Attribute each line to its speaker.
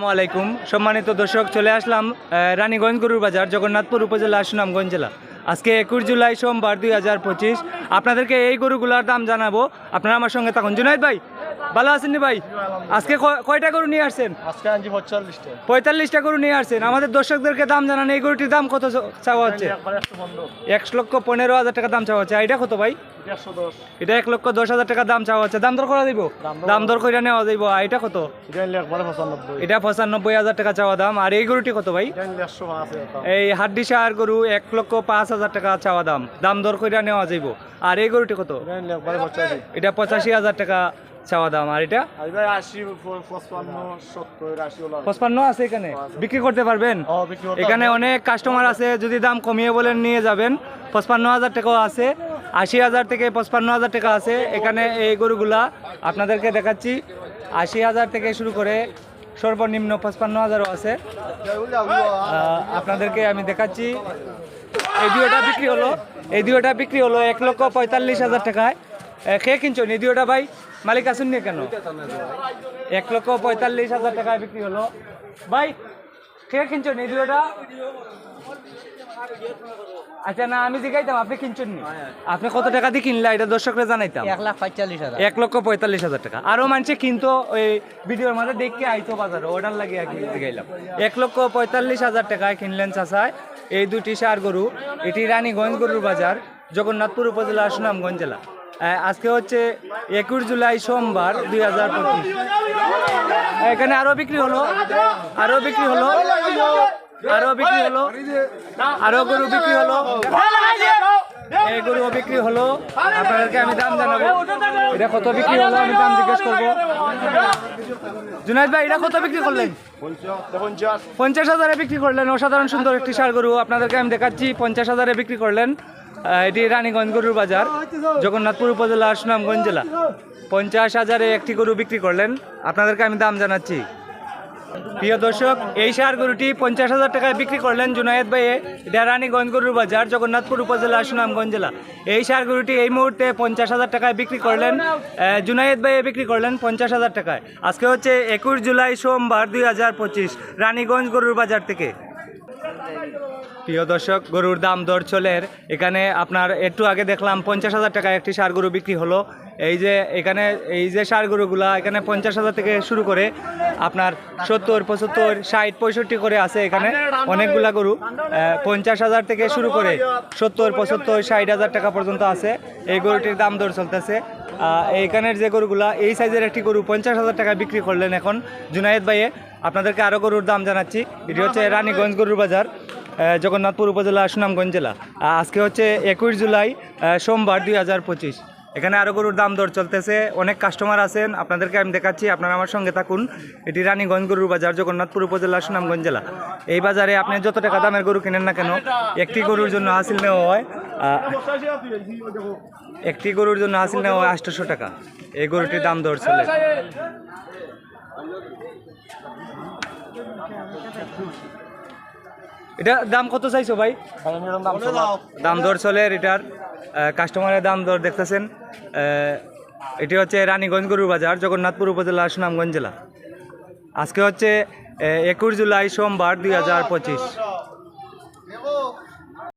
Speaker 1: আসসালামু আলাইকুম। সম্মানিত দর্শক, চলে আসলাম রানীগঞ্জ গরুর বাজার, জগন্নাথপুর উপজেলা, সুনামগঞ্জ জেলা। আজকে একুশ জুলাই সোমবার দুই হাজার পঁচিশ। আপনাদেরকে এই গরুগুলার দাম জানাব। আপনারা আমার সঙ্গে থাকুন। জুনাইদ ভাই ভালো আছেন ভাই? আজকে কয়টা গরু নিয়ে আসছেন?
Speaker 2: আজকে আনছি পঁয়তাল্লিশটা।
Speaker 1: পঁয়তাল্লিশটা গরু নিয়ে আসছেন। আমাদের দর্শকদেরকে দাম জানান এই গরুটির দাম কত চাওয়া হচ্ছে?
Speaker 2: একশো
Speaker 1: এক লক্ষ পনেরো হাজার টাকা দাম চাওয়া হচ্ছে। এটা কত ভাই? এটা এক লক্ষ দশ হাজার টাকা দাম চাওয়া হচ্ছে। দাম দর করা দিব
Speaker 2: দাম দর-
Speaker 1: করে নেওয়া যাইব। আর এটা কত?
Speaker 2: এটা পঁচানব্বই।
Speaker 1: হাজার টাকা চাওয়া দাম। আর এই গরুটি কত ভাই। এই হাড্ডি সার গরু এক লক্ষ পাঁচ হাজার টাকা চাওয়া দাম। দাম দর করে নেওয়া যাইব। আর এই গরুটি কত?
Speaker 2: এটা পঁচাশি
Speaker 1: হাজার টাকা চাওয়া দাম আর এটা?
Speaker 2: পঁচপান্ন
Speaker 1: আছে এখানে? বিক্রি করতে পারবেন? এখানে অনেক কাস্টমার আছে যদি দাম কমিয়ে বলেন নিয়ে যাবেন। পঁচপান্ন হাজার টাকাও আছে আশি হাজার থেকে পঁচপান্ন হাজার টাকা আছে। এখানে এই গরুগুলা আপনাদেরকে দেখাচ্ছি। আশি হাজার থেকে শুরু করে সর্বনিম্ন পঁচপান্ন হাজারও আছে। আপনাদেরকে আমি দেখাচ্ছি। এই দুয়োটা বিক্রি হলো এই দুয়োটা বিক্রি হলো এক লক্ষ পঁয়তাল্লিশ হাজার টাকায়। খেয়ে কিনছো এই দুয়োটা ভাই? মালিক আসুন নি কেন? এক লক্ষ পঁয়তাল্লিশ হাজার টাকায় বিক্রি হলো। ভাই খেয়ে কিনছো এই দুয়োটা আচ্ছা না আমি জিগাইতাম আপনি কিনছেন নি? আপনি কত টাকা দিয়ে কিনলা? এটা দর্শকরা জানাইতাম।
Speaker 3: এক লাখ পঁয়তাল্লিশ হাজার।
Speaker 1: এক লক্ষ পঁয়তাল্লিশ হাজার টাকা। আরও মানুষে কিনতো ওই ভিডিওর মধ্যে দেখে আইতো বাজারে অর্ডার লাগিয়ে গেলাম এক লক্ষ পঁয়তাল্লিশ হাজার টাকায় কিনলেন চাষায় এই দুটি সার গরু। এটি রানীগঞ্জ গরুর বাজার জগন্নাথপুর উপজেলা সুনামগঞ্জ জেলা। আজকে হচ্ছে একুশ জুলাই সোমবার দুই হাজার পঁচিশ। এখানে আরও বিক্রি হলো, আরও বিক্রি হলো, আরও বিক্রি হলো, আরও গরু বিক্রি হলো, এই গরু বিক্রি হলো। আপনাদেরকে আমি দাম জানাব। এটা কত বিক্রি হলো আমি দাম জিজ্ঞেস করব। জুনাইদ ভাই, এটা কত বিক্রি করলেন?
Speaker 2: পঞ্চাশ
Speaker 1: হাজারে বিক্রি করলেন। অসাধারণ সুন্দর একটি সার গরু। আপনাদেরকে আমি দেখাচ্ছি, পঞ্চাশ হাজারে বিক্রি করলেন। এটি রানীগঞ্জ গরুর বাজার, জগন্নাথপুর উপজেলা, সুনামগঞ্জ জেলা। পঞ্চাশ হাজারে একটি গরু বিক্রি করলেন। আপনাদেরকে আমি দাম জানাচ্ছি। প্রিয় দর্শক, এই সার গরুটি পঞ্চাশ হাজার টাকায় বিক্রি করলেন জুনায়েদ ভাইয়ে এটা রানীগঞ্জ গরুর বাজার, জগন্নাথপুর উপজেলা, সুনামগঞ্জ জেলা। এই সার গরুটি এই মুহূর্তে পঞ্চাশ হাজার টাকায় বিক্রি করলেন। জুনায়েদ ভাইয়ে বিক্রি করলেন পঞ্চাশ হাজার টাকায়। আজকে হচ্ছে একুশ জুলাই সোমবার দুই হাজার পঁচিশ, রানীগঞ্জ গরুর বাজার থেকে। প্রিয় দর্শক, গরুর দাম দর চলের। এখানে আপনার একটু আগে দেখলাম পঞ্চাশ হাজার টাকা একটি সার গরু বিক্রি হলো। এই যে এখানে, এই যে সার গরুগুলা এখানে পঞ্চাশ হাজার থেকে শুরু করে আপনার সত্তর, পঁচাত্তর, ষাট, পঁয়ষট্টি করে আছে এখানে অনেকগুলা গরু। পঞ্চাশ হাজার থেকে শুরু করে সত্তর, পঁচাত্তর, ষাট হাজার টাকা পর্যন্ত আছে। এই গরুটির দাম দর চলতেছে। এইখানের যে গরুগুলা, এই সাইজের একটি গরু পঞ্চাশ হাজার টাকা বিক্রি করলেন এখন জুনায়েদ ভাইয়ে। আপনাদেরকে আরও গরুর দাম জানাচ্ছি। এটি হচ্ছে রানীগঞ্জ গরুর বাজার। জগন্নাথপুর উপজেলা সুনামগঞ্জ জেলা। আজকে হচ্ছে একুশ জুলাই সোমবার দুই হাজার পঁচিশ। এখানে আরও গরুর দাম দর চলতেছে, অনেক কাস্টমার আছেন, আপনাদেরকে আমি দেখাচ্ছি, আপনারা আমার সঙ্গে থাকুন। এটি রানীগঞ্জ গরুর বাজার, জগন্নাথপুর উপজেলা সুনামগঞ্জ জেলা। এই বাজারে আপনি যত টাকা দামের গরু কিনেন না কেন, একটি গরুর জন্য হাসিল নেওয়া হয় একটি গরুর জন্য হাসিল নেওয়া হয় আটশোশো টাকা। এই গরুটির দাম দর চলে। এটা দাম কত চাইছো ভাই?
Speaker 2: দাম
Speaker 1: দর চলে এটার কাস্টমারের দাম দর দেখতেছেন। এটি হচ্ছে রানীগঞ্জ গরুর বাজার জগন্নাথপুর উপজেলা সুনামগঞ্জ জেলা। আজকে হচ্ছে একুশ জুলাই সোমবার দুই হাজার পঁচিশ।